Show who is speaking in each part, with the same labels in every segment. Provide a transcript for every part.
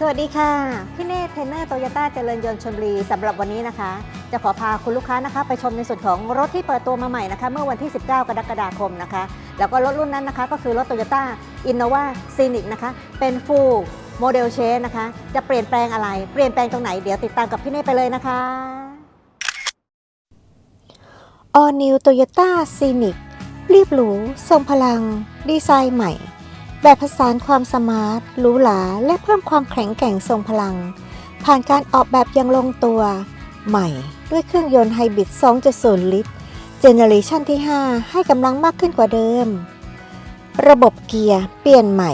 Speaker 1: สวัสดีค่ะ พี่เนธเทรนเนอร์โตโยต้าเจริญยนต์ชลบุรีสำหรับวันนี้นะคะ จะขอพาคุณลูกค้านะคะ ไปชมในส่วนของรถที่เปิดตัวมาใหม่นะคะ เมื่อวันที่ 19 กรกฎาคมนะคะ แล้วก็รถรุ่นนั้นนะคะ ก็คือรถโตโยต้าอินโนวาซีนิกนะคะ เป็นฟูลโมเดลเชนนะคะ จะเปลี่ยนแปลงอะไร เปลี่ยนแปลงตรงไหน เดี๋ยวติดตามกับพี่เนธไปเลยนะคะ
Speaker 2: All New Toyota Scenic รีบหรูทรงพลัง ดีไซน์ใหม่ แบบผสานความสมาร์ทหรูหราและเพิ่มความแข็งแกร่งทรงพลัง ผ่านการออกแบบอย่างลงตัว ใหม่ด้วยเครื่องยนต์ไฮบริด 2.0 ลิตร เจเนอเรชันที่ 5 ให้กำลังมากขึ้นกว่าเดิม ระบบเกียร์เปลี่ยนใหม่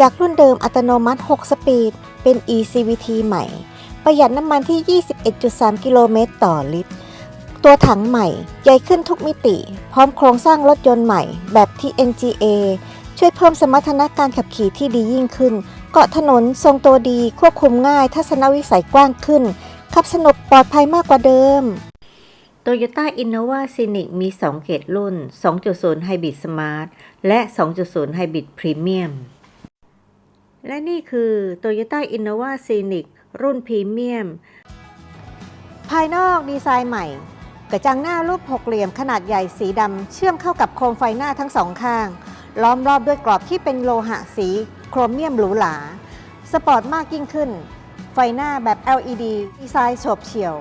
Speaker 2: จากรุ่นเดิมอัตโนมัติ 6 สปีด เป็น eCVT ใหม่ ประหยัดน้ำมันที่ 21.3 กิโลเมตรต่อลิตร ตัวถังใหม่ใหญ่ขึ้นทุกมิติ พร้อมโครงสร้างรถยนต์ใหม่แบบ TNGA ช่วยเพิ่มสมรรถนะการขับขี่ที่ดียิ่งขึ้น เกาะถนนทรงตัวดีควบคุมง่าย ทัศนวิสัยกว้างขึ้น ขับสนุกปลอดภัยมากกว่าเดิม
Speaker 1: Toyota Innova Scenic มี 2 เกรดรุ่น 2.0 Hybrid Smart และ 2.0 Hybrid Premium และนี่คือ Toyota Innova Scenic รุ่น Premium ภายนอกดีไซน์ใหม่ กระจังหน้ารูปหกเหลี่ยมขนาดใหญ่สีดำเชื่อมเข้ากับโคมไฟหน้าทั้งสองข้าง ล้อมรอบด้วยกรอบที่เป็นโลหะสีโครเมียมหรูหราสปอร์ตมากยิ่งขึ้น ไฟหน้าแบบ LED ดีไซน์โฉบเฉี่ยว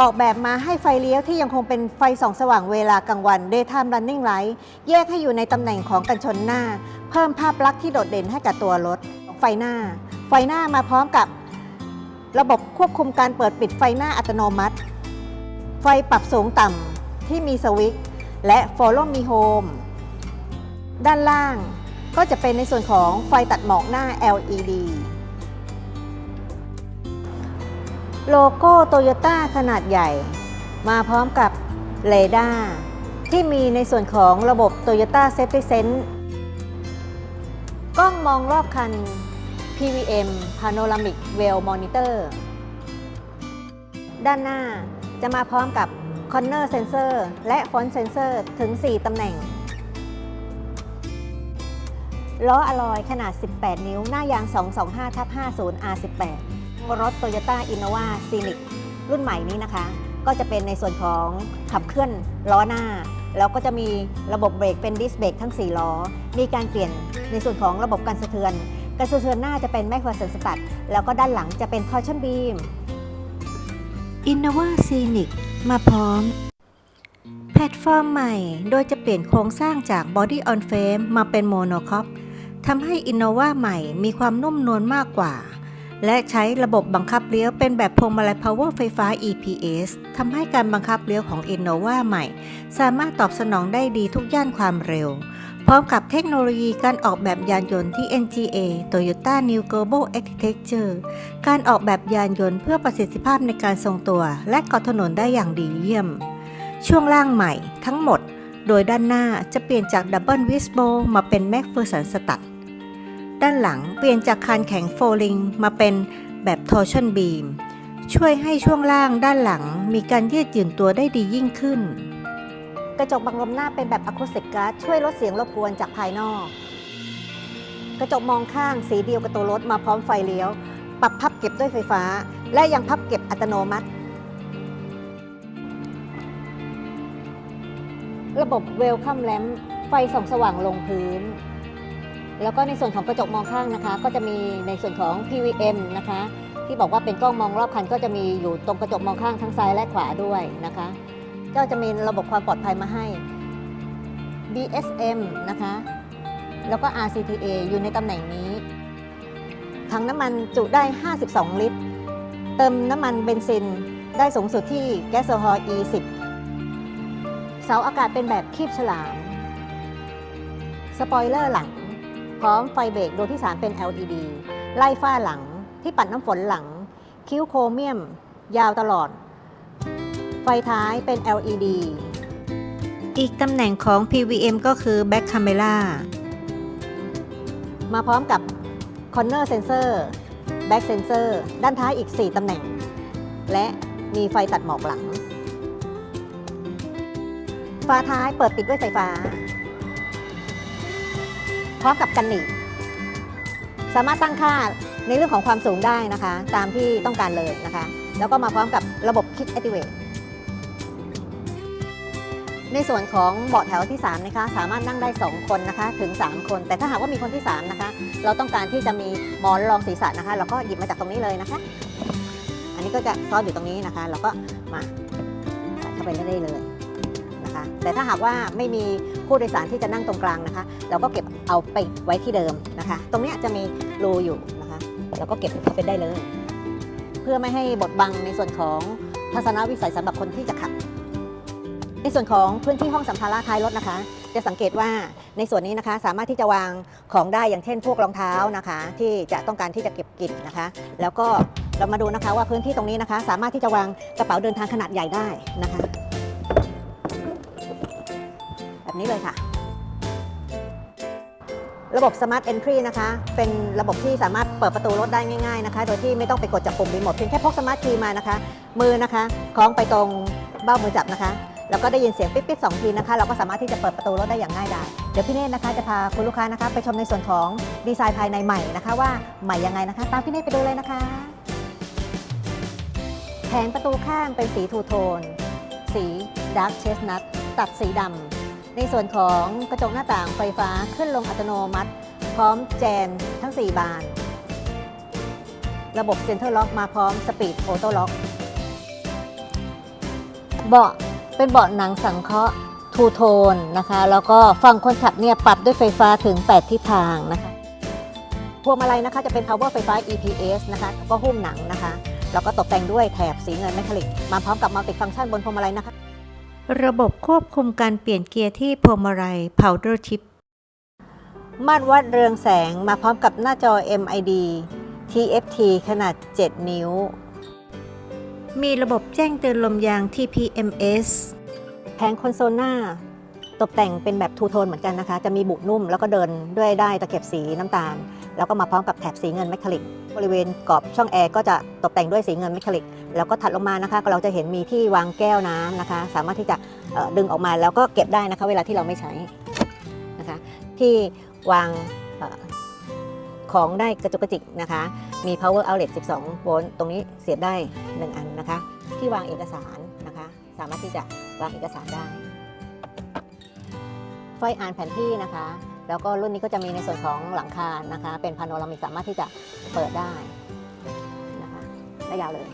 Speaker 1: ออกแบบมาให้ไฟเลี้ยวที่ยังคงเป็นไฟส่องสว่างเวลากลางวัน Daytime Running Light แยกให้อยู่ในตำแหน่งของกันชนหน้า เพิ่มภาพลักษณ์ที่โดดเด่นให้กับตัวรถ ไฟหน้า ไฟหน้ามาพร้อมกับ ระบบควบคุมการเปิดปิดไฟหน้าอัตโนมัติ ไฟปรับสูงต่ำที่มีสวิตช์และ Follow Me Home ด้านล่างก็จะเป็นในส่วนของไฟตัดหมอกหน้า LED โลโก้โตโยต้าขนาดใหญ่ มาพร้อมกับเรดาร์ที่มีในส่วนของระบบ Toyota Safety Sense กล้องมองรอบคัน PVM Panoramic Well Monitor ด้านหน้าจะมาพร้อมกับ Corner Sensor และ Front Sensor ถึง 4 ตำแหน่ง ล้ออลอยขนาด 18 นิ้ว หน้ายาง 225ทับ50 R18 รถ Toyota Innova Scenic รุ่นใหม่นี้นะคะ ก็จะเป็นในส่วนของขับเคลื่อนล้อหน้า แล้วก็จะมีระบบเบรกเป็นดิสเบรกทั้ง 4 ล้อ มีการเปลี่ยนในส่วนของระบบการสะเทือน การสะเทือนหน้าจะเป็นแมกฟัสเซนสตัดแล้วก็ด้านหลังจะเป็นทอร์ชั่นบีม
Speaker 2: Innova Scenic มาพร้อมแพลตฟอร์มใหม่ โดยจะเปลี่ยนโครงสร้างจาก Body on Frame มาเป็น Monocoque ทำให้ Innova ใหม่มีความนุ่มนวลมากกว่า และใช้ระบบบังคับเลี้ยวเป็นแบบพวงมาลัย Power ไฟฟ้า EPS ทำให้การบังคับเลี้ยวของ Innova ใหม่ สามารถตอบสนองได้ดีทุกย่านความเร็ว พร้อมกับเทคโนโลยีการออกแบบยานยนต์ที่ NGA Toyota New Global Architecture การออกแบบยานยนต์เพื่อประสิทธิภาพในการทรงตัว และเกาะถนนได้อย่างดีเยี่ยม ช่วงล่างใหม่ทั้งหมด โดยด้านหน้าจะเปลี่ยนจากดับเบิลวิสโบมาเป็นแม็กเฟอร์สันสตัด ด้านหลังเปลี่ยนจากคานแข็งโฟลิงมาเป็นแบบทอร์ชันบีมช่วยให้ช่วงล่างด้านหลังมีการยืดหยุ่นตัวได้ดียิ่งขึ้น
Speaker 1: กระจกบังลมหน้าเป็นแบบอะคูสติกการ์ดช่วยลดเสียงรบกวนจากภายนอก กระจกมองข้างสีเดียวกับตัวรถมาพร้อมไฟเลี้ยว ปรับพับเก็บด้วยไฟฟ้า และยังพับเก็บอัตโนมัติ ระบบเวลคัมแลมไฟส่องสว่างลงพื้น แล้วก็ในส่วนของกระจกมองข้างนะคะ ก็จะมีในส่วนของ PVM นะคะ ที่บอกว่าเป็นกล้องมองรอบคันก็จะมีอยู่ตรงกระจกมองข้างทั้งซ้ายและขวาด้วยนะคะก็จะมีระบบความปลอดภัยมาให้ BSM นะคะ แล้วก็ RCTA อยู่ในตำแหน่งนี้ถังน้ำมันจุได้ 52 ลิตร เติมน้ำมันเบนซินได้สูงสุดที่แก๊สโซฮอล์ E10 เสาอากาศเป็นแบบคีบฉลาม สปอยเลอร์หลัง พร้อมไฟเบรกดวงที่ 3 เป็น LED ไล่ฝ้าหลังที่ปัดน้ำฝนหลัง คิ้วโครเมียม ยาวตลอด ไฟท้ายเป็น LED
Speaker 2: อีกตำแหน่งของ PVM ก็คือ Back Camera
Speaker 1: มาพร้อมกับ Corner Sensor Back Sensor ด้านท้ายอีก 4 ตำแหน่ง และมีไฟตัดหมอกหลังฝาท้ายเปิดปิดด้วยไฟฟ้า พร้อมกับกันหนีบสามารถตั้งค่าในเรื่องของความสูงได้นะคะ ตามที่ต้องการเลยนะคะ แล้วก็มาพร้อมกับระบบ Kick Activate ในส่วนของเบาะแถวที่ 3 นะคะ สามารถนั่งได้ 2 คนนะคะ ถึง 3 คน แต่ถ้าหากว่ามีคนที่ 3 นะคะ เราต้องการที่จะมีหมอนรองศีรษะนะคะ เราก็หยิบมาจากตรงนี้เลยนะคะ อันนี้ก็จะซ่อนอยู่ตรงนี้นะคะ เราก็มาใส่เข้าไปได้เลย แต่ถ้าหากว่าไม่มีผู้โดยสารที่จะนั่งตรงกลางนะคะ เราก็เก็บเอาไปไว้ที่เดิมนะคะ ตรงนี้จะมีรูอยู่นะคะเราก็เก็บเข้าไปได้เลย เพื่อไม่ให้บดบังในส่วนของทัศนวิสัยสำหรับคนที่จะขับ ในส่วนของพื้นที่ห้องสัมภาระท้ายรถนะคะ จะสังเกตว่าในส่วนนี้นะคะสามารถที่จะวางของได้อย่างเช่น พวกรองเท้านะคะ ที่จะต้องการที่จะเก็บกลิ่นนะคะ แล้วก็เรามาดูนะคะว่าพื้นที่ตรงนี้นะคะ สามารถที่จะวางกระเป๋าเดินทางขนาดใหญ่ได้นะคะ แบบนี้เลยค่ะ ระบบ Smart Entry นะคะ เป็นระบบที่สามารถเปิดประตูรถได้ง่ายๆนะคะ โดยที่ไม่ต้องไปกดจับปุ่มรีโมทเพียงแค่พก Smart Key มานะคะ มือนะคะคล้องไปตรงเบ้ามือจับนะคะ แล้วก็ได้ยินเสียงปิ๊บๆสองทีนะคะ เราก็สามารถที่จะเปิดประตูรถได้อย่างง่ายดายเดี๋ยวพี่เนตรนะคะจะพาคุณลูกค้านะคะ ไปชมในส่วนของดีไซน์ภายในใหม่นะคะ ว่าใหม่ยังไงนะคะ ตามพี่เนตรไปดูเลยนะคะ แผงประตูข้างเป็นสีทูโทน สีดาร์ c เชสนัทตัดสีดำ ในส่วนของกระจกหน้าต่างไฟฟ้าขึ้นลงอัตโนมัติ พร้อมแจนทั้ง 4 บาน ระบบเซ็นเตอร์ล็อกมาพร้อมสปีดโอโต้ล็อกเบาะเป็นเบาะหนังสังเคราะห์ทูโทนนะคะ แล้วก็ฝั่งคนขับเนี่ยปรับด้วยไฟฟ้าถึง 8 ทิศทางนะคะพวงมาลัยนะคะจะเป็น power ไฟฟ้า EPS นะคะแล้วก็หุ้มหนังนะคะ แล้วก็ตกแต่งด้วยแถบสีเงินแมคคาลิก มาพร้อมกับมัลติฟัง c t ชันบนพวงมาลัยนะคะ
Speaker 2: ระบบควบคุมการเปลี่ยนเกียร์ที่พวงมาลัย Powder Chip
Speaker 1: ม่านวัดเรืองแสงมาพร้อมกับหน้าจอ MID TFT ขนาด 7 นิ้ว
Speaker 2: มีระบบแจ้งเตือนลมยาง TPMS
Speaker 1: แผงคอนโซลหน้า ตกแต่งเป็นแบบทูโทนเหมือนกันนะคะ จะมีบุนุ่มแล้วก็เดินด้วยได้ตะเข็บสีน้ำตาล แล้วก็มาพร้อมกับแถบสีเงินแมคคาลิก บริเวณกรอบช่องแอร์ก็จะตกแต่งด้วยสีเงินแมคคาลิก แล้วก็ถัดลงมานะคะเราจะเห็นมีที่วางแก้วน้ำนะคะ สามารถที่จะดึงออกมาแล้วก็เก็บได้นะคะ เวลาที่เราไม่ใช้นะคะ ที่วางออของได้กระจุกกระจิกนะคะ มี power outlet 12 โวลต์ตรงนี้เสียบได้ 1 อันนะคะ ที่วางเอกสารนะคะ สามารถที่จะวางเอกสารได้ ไฟอ่านแผนที่นะคะ แล้วก็รุ่นนี้ก็จะมีในส่วนของหลังคานะคะ เป็นพาโนรามิกสามารถที่จะเปิดได้นะคะได้ยาวเลย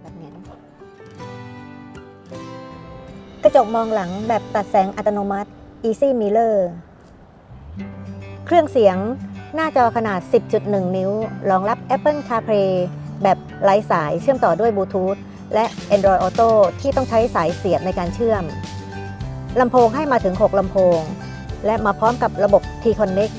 Speaker 1: แบบนี้กระจกมองหลังแบบตัดแสงอัตโนมัติ Easy Mirror เครื่องเสียงหน้าจอขนาด 10.1 นิ้ว รองรับ Apple CarPlay แบบไร้สายเชื่อมต่อด้วยบลูทูธและ Android Auto ที่ต้องใช้สายเสียบในการเชื่อมลำโพงให้มาถึง 6 ลำโพง และมาพร้อมกับระบบ T-Connect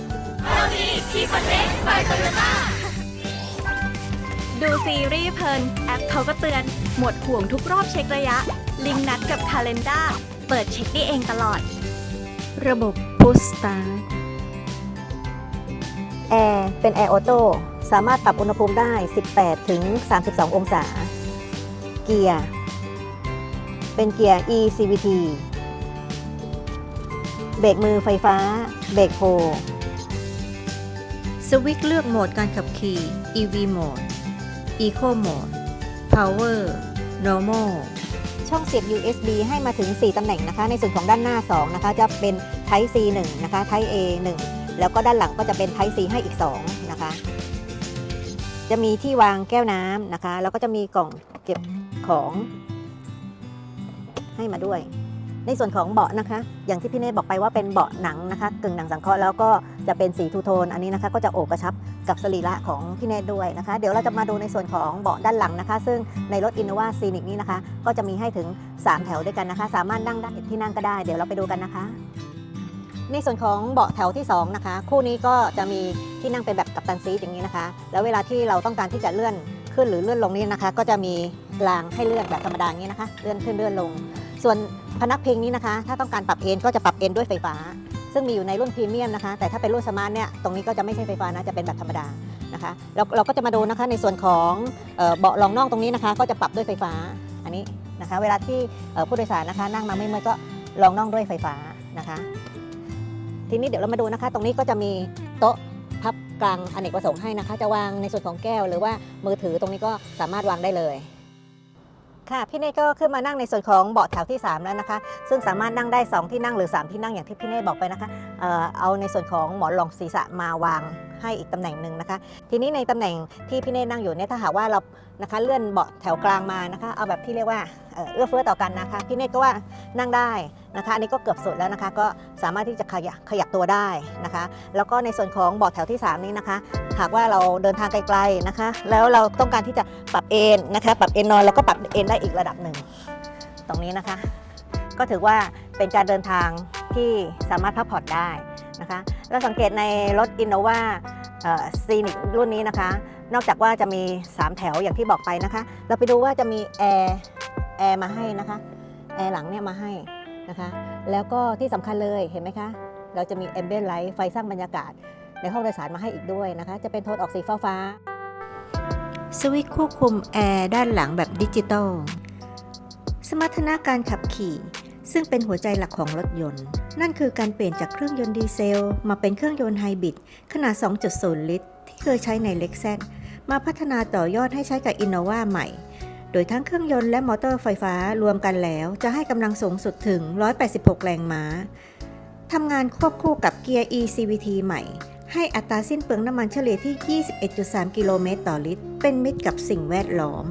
Speaker 3: ดูซีรีส์เพลิน แอปเขาก็เตือน หมดห่วงทุกรอบเช็คระยะ ลิงก์นัดกับ Calendar เปิดเช็คได้เองตลอด
Speaker 2: ระบบ Push Start
Speaker 1: แอร์เป็นแอร์ออโต้สามารถปรับอุณหภูมิได้ 18 ถึง 32 องศา เกียร์ เป็นเกียร์ eCVT เบรกมือไฟฟ้า เบรกโฮ
Speaker 2: สวิตช์เลือกโหมดการขับขี่ EV Mode Eco Mode Power Normal
Speaker 1: ช่องเสียบ USB ให้มาถึง 4 ตำแหน่งนะคะ ในส่วนของด้านหน้า 2 นะคะ จะเป็น Type C 1 นะคะ Type A 1 แล้วก็ด้านหลังก็จะเป็น Type C ให้อีก 2 นะคะ จะมีที่วางแก้วน้ำนะคะ แล้วก็จะมีกล่องเก็บของให้มาด้วย ในส่วนของเบาะนะคะ อย่างที่พี่เนตบอกไปว่าเป็นเบาะหนังนะคะกึ่งหนังสังเคราะห์แล้วก็จะเป็นสีทูโทนอันนี้นะคะก็จะโอบกระชับกับสรีระของพี่เนตด้วยนะคะ เดี๋ยวเราจะมาดูในส่วนของเบาะด้านหลังนะคะ ซึ่งในรถ Innova Scenic นี้นะคะ ก็จะมีให้ถึง 3 แถวด้วยกันนะคะ สามารถนั่งได้ที่นั่งก็ได้ เดี๋ยวเราไปดูกันนะคะ ในส่วนของเบาะแถวที่ 2 นะคะ คู่นี้ก็จะมีที่นั่งเป็นแบบกัปตันซีอย่างนี้นะคะ แล้วเวลาที่เราต้องการที่จะเลื่อนขึ้นหรือเลื่อนลงนี้นะคะ ก็จะมีรางให้เลื่อนแบบธรรมดาอย่างนี้นะคะ เลื่อนขึ้นเลื่อนลง ส่วนพนักพิงนี้นะคะ ถ้าต้องการปรับเอนก็จะปรับเอนด้วยไฟฟ้า ซึ่งมีอยู่ในรุ่นพรีเมียมนะคะ แต่ถ้าเป็นรุ่นสมาร์ทเนี่ยตรงนี้ก็จะไม่ใช่ไฟฟ้านะจะเป็นแบบธรรมดานะคะแล้วเราก็จะมาดูนะคะในส่วนของเบาะรองน่องตรงนี้นะคะ ก็จะปรับด้วยไฟฟ้าอันนี้นะคะ เวลาที่ผู้โดยสารนะคะ นั่งมาไม่เมื่อยก็รองน่องด้วยไฟฟ้านะคะ ทีนี้เดี๋ยวเรามาดูนะคะ ตรงนี้ก็จะมีโต๊ะพับกลางอเนกประสงค์ให้นะคะ จะวางในส่วนของแก้วหรือว่ามือถือตรงนี้ก็สามารถวางได้เลย ค่ะพี่เนตก็ขึ้นมานั่งในส่วนของเบาะแถวที่ 3 แล้วนะคะ ซึ่งสามารถนั่งได้ 2 ที่นั่งหรือ 3 ที่นั่งอย่างที่พี่เนตบอกไปนะคะเอาในส่วนของหมอนรองศีรษะมาวางให้อีกตำแหน่งหนึ่งนะคะ ทีนี้ในตำแหน่งที่พี่เนตนั่งอยู่เนี่ยถ้าหากว่าเรานะคะเลื่อนเบาะแถวกลางมานะคะเอาแบบที่เรียกว่าเอ่อเอื้อเฟื้อต่อกันนะคะพี่เนตก็ว่านั่งได้นะคะอันนี้ก็เกือบสุดแล้วนะคะ ก็สามารถที่จะขยับขยับตัวได้นะคะ แล้วก็ในส่วนของเบาะแถวที่ 3 นี้นะคะ หากว่าเราเดินทางไกลๆนะคะ แล้วเราต้องการที่จะปรับเอนนะคะ ปรับเอนนอนแล้วก็ปรับเอนได้อีกระดับหนึ่งตรงนี้นะคะ ก็ถือว่า เป็นการเดินทางที่สามารถพักผ่อนได้นะคะเราสังเกตในรถ Innova ซีนิกรุ่นนี้นะคะ นอกจากว่าจะมี 3 แถวอย่างที่บอกไปนะคะ เราไปดูว่าจะมีแอร์แอร์มาให้นะคะแอร์หลังเนี่ยมาให้นะคะ แล้วก็ที่สำคัญเลยเห็นไหมคะ เราจะมี ambient light ไฟสร้างบรรยากาศ ในห้องโดยสารมาให้อีกด้วยนะคะ จะเป็นโทนออกสีฟ้าฟ้า
Speaker 2: สวิตช์ควบคุมแอร์ด้านหลังแบบดิจิตอลสมรรถนะการขับขี่ ซึ่งเป็นหัวใจหลักของรถยนต์ นั่นคือการเปลี่ยนจากเครื่องยนต์ดีเซล มาเป็นเครื่องยนต์ไฮบริดขนาด 2.0 ลิตร ที่เคยใช้ในเล็กซมาพัฒนาต่อยอดให้ใช้กับ Innova ใหม่ โดยทั้งเครื่องยนต์และมอเตอร์ไฟฟ้ารวมกันแล้วจะให้กำลังสูงสุดถึง 186 แรงม้าทำงานควบคู่กับเกียร์ eCVT ใหม่ ให้อัตราสิ้นเปลืองน้ำมันเฉลี่ยที่ 21.3 กิโลเมตรต่อลิตร เป็นมิตรกับสิ่งแวดล้อม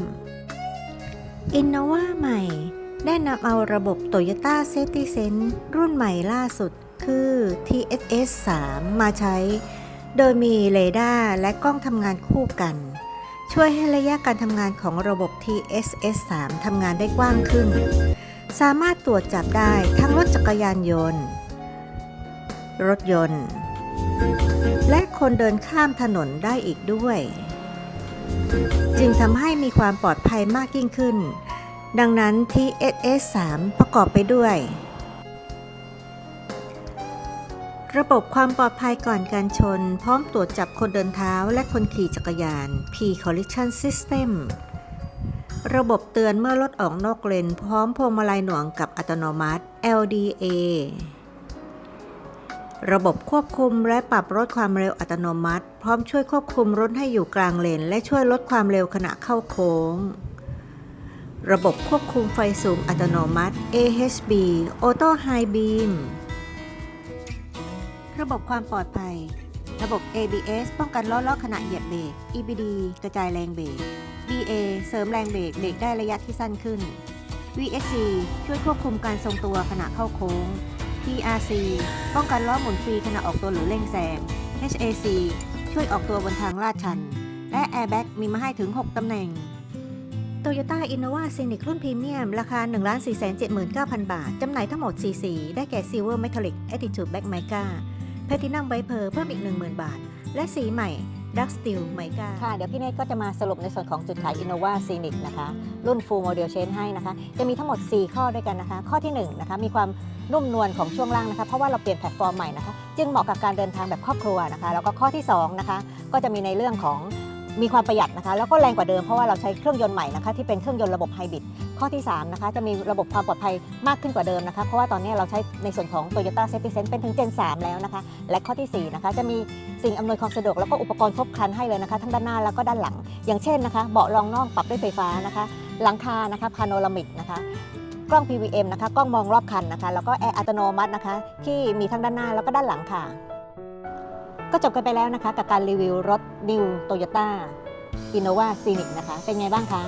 Speaker 2: Innova ใหม่ ได้นำเอาระบบ Toyota Safety Sense รุ่นใหม่ล่าสุดคือ TSS 3 มาใช้ โดยมีเรดาร์และกล้องทำงานคู่กัน ช่วยให้ระยะการทำงานของระบบ TSS 3ทำงานได้กว้างขึ้น สามารถตรวจจับได้ทั้งรถจักรยานยนต์ รถยนต์ และคนเดินข้ามถนนได้อีกด้วย จึงทำให้มีความปลอดภัยมากยิ่งขึ้น ดังนั้น TSS 3 ประกอบไปด้วย ระบบความปลอดภัยก่อนการชน พร้อมตรวจจับคนเดินเท้าและคนขี่จักรยาน P Collision System ระบบเตือนเมื่อรถออกนอกเลน พร้อมพวงมาลัยหน่วงกับอัตโนมัติ LDA ระบบควบคุมและปรับลดความเร็วอัตโนมัติ พร้อมช่วยควบคุมรถให้อยู่กลางเลน และช่วยลดความเร็วขณะเข้าโค้ง ระบบควบคุมไฟสูงอัตโนมัติ AHB Auto High Beam ระบบความปลอดภัย ระบบ ABS ป้องกันล้อล้อขณะเหยียบเบรก EBD กระจายแรงเบรก BA เสริมแรงเบรกเบรกได้ระยะที่สั้นขึ้น VSC ช่วยควบคุมการทรงตัวขณะเข้าโค้ง PRC ป้องกันล้อหมุนฟรีขณะออกตัวหรือเร่งแซง HAC ช่วยออกตัวบนทางลาดชัน และ Airbag มีมาให้ถึง 6 ตำแหน่ง Toyota Innova Scenic รุ่นพรีเมียม ราคา 1,479,000 บาท จำหน่ายทั้งหมด 4 สี ได้แก่ Silver Metallic Attitude Black Mica Platinum Viper เพิ่มอีก 10,000 บาท และสีใหม่ Dark Steel Mica
Speaker 1: ค่ะ เดี๋ยวพี่เนตก็จะมาสรุปในส่วนของจุดขาย Innova Scenic นะคะ รุ่น Full Model Change ให้นะคะ จะมีทั้งหมด 4 ข้อด้วยกันนะคะ ข้อที่1นะคะ มีความนุ่มนวลของช่วงล่างนะคะ เพราะว่าเราเปลี่ยนแพลตฟอร์มใหม่นะคะ จึงเหมาะกับการเดินทางแบบครอบครัวนะคะ แล้วก็ข้อที่2นะคะ ก็จะมีในเรื่องของ มีความประหยัดนะคะ แล้วก็แรงกว่าเดิมเพราะว่าเราใช้เครื่องยนต์ใหม่นะคะที่เป็นเครื่องยนต์ระบบไฮบริดข้อที่3นะคะจะมีระบบความปลอดภัยมากขึ้นกว่าเดิมนะคะ เพราะว่าตอนนี้เราใช้ในส่วนของ Toyota Safety Sense เป็นถึง Gen 3 แล้วนะคะ และข้อทีสี่4นะคะจะมีสิ่งอำนวยความสะดวกแล้วก็อุปกรณ์ครบครันให้เลยนะคะ ทั้งด้านหน้าแล้วก็ด้านหลัง อย่างเช่นนะคะ เบาะรองนองปรับด้วยไฟฟ้านะคะ หลังคานะคะพาโนรามิกนะคะกล้อง PVM นะคะ กล้องมองรอบคันนะคะ แล้วก็แอร์อัตโนมัตินะคะ ที่มีทั้งด้านหน้าแล้วก็ด้านหลังค่ะ ก็จบกันไปแล้วนะคะ กับการรีวิวรถ New Toyota Innova Scenic นะคะ เป็นไงบ้างคะ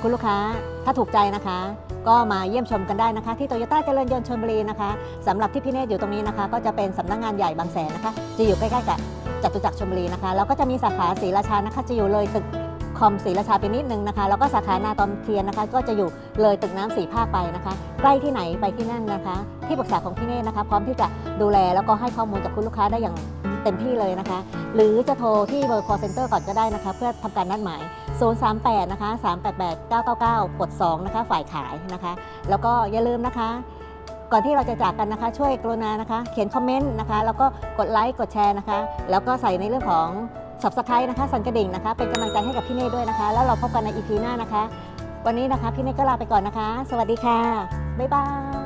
Speaker 1: คุณลูกค้าถ้าถูกใจนะคะ ก็มาเยี่ยมชมกันได้นะคะ ที่โตโยต้าเจริญยนต์ชลบุรีนะคะสำหรับที่พี่เนตอยู่ตรงนี้นะคะ ก็จะเป็นสำนักงานใหญ่บางแสนนะคะ จะอยู่ใกล้ๆกับจตุจักรชลบุรีนะคะแล้วก็จะมีสาขาศรีราชานะคะจะอยู่เลยตึกคอมศรีราชาไปนิดนึงนะคะ แล้วก็สาขานาตอมเทียนนะคะ ก็จะอยู่เลยตึกน้ำสีภาคไปนะคะ ใกล้ที่ไหนไปที่นั่นนะคะ ที่ปรึกษาของพี่เนตนะคะ พร้อมที่จะดูแลแล้วก็ให้ข้อมูลกับคุณลูกค้าได้อย่าง เต็มที่เลยนะคะ หรือจะโทรที่เบอร์ call center ก่อนก็ได้นะคะ เพื่อทำการนัดหมาย 038 นะคะ 388 999 กด 2 นะคะ ฝ่ายขายนะคะ แล้วก็อย่าลืมนะคะ ก่อนที่เราจะจากกันนะคะ ช่วยกรุณานะคะ เขียนคอมเมนต์นะคะ แล้วก็กดไลค์ กดแชร์นะคะ แล้วก็ใส่ในเรื่องของ subscribe นะคะ สั่นกระดิ่งนะคะ เป็นกำลังใจให้กับพี่เน่ด้วยนะคะ แล้วเราพบกันใน EP หน้านะคะ วันนี้นะคะพี่เน่ก็ลาไปก่อนนะคะ สวัสดีค่ะ บ๊ายบาย